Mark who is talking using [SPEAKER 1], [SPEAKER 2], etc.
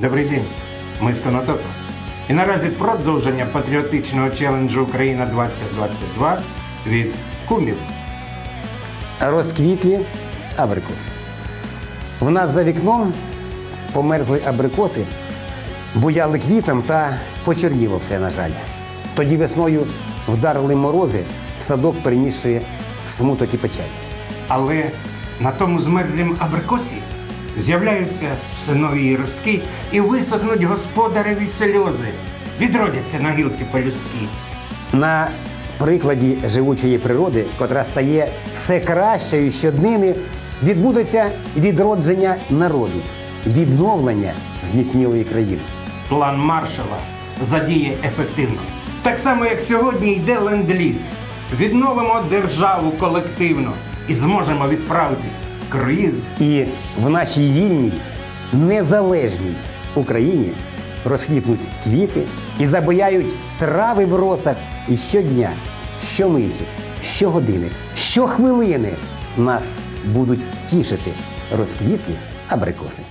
[SPEAKER 1] Добрий день, ми з Конотопа. І наразі продовження патріотичного челенджу Україна 2022 від кумів.
[SPEAKER 2] розквітлі абрикоси. В нас за вікном померзли абрикоси, буяли квітом та почерніло все, на жаль. Тоді весною вдарили морози, в садок перенісши смуток і печаль.
[SPEAKER 1] Але на тому змерзлім абрикосі з'являються все нові ростки і висохнуть господареві сльози. Відродяться на гілці пелюстки.
[SPEAKER 2] На прикладі живучої природи, котра стає все кращою щоднини, відбудеться відродження народу, відновлення зміцнілої країни.
[SPEAKER 1] План маршала задіє ефективно. Так само, як сьогодні йде ленд-ліз. Відновимо державу колективно і зможемо відправитись в круїз.
[SPEAKER 2] І в нашій вільній, незалежній Україні розквітнуть квіти і забояють трави в росах. І щодня, щомиті, щогодини, щохвилини нас будуть тішити розквітні абрикоси.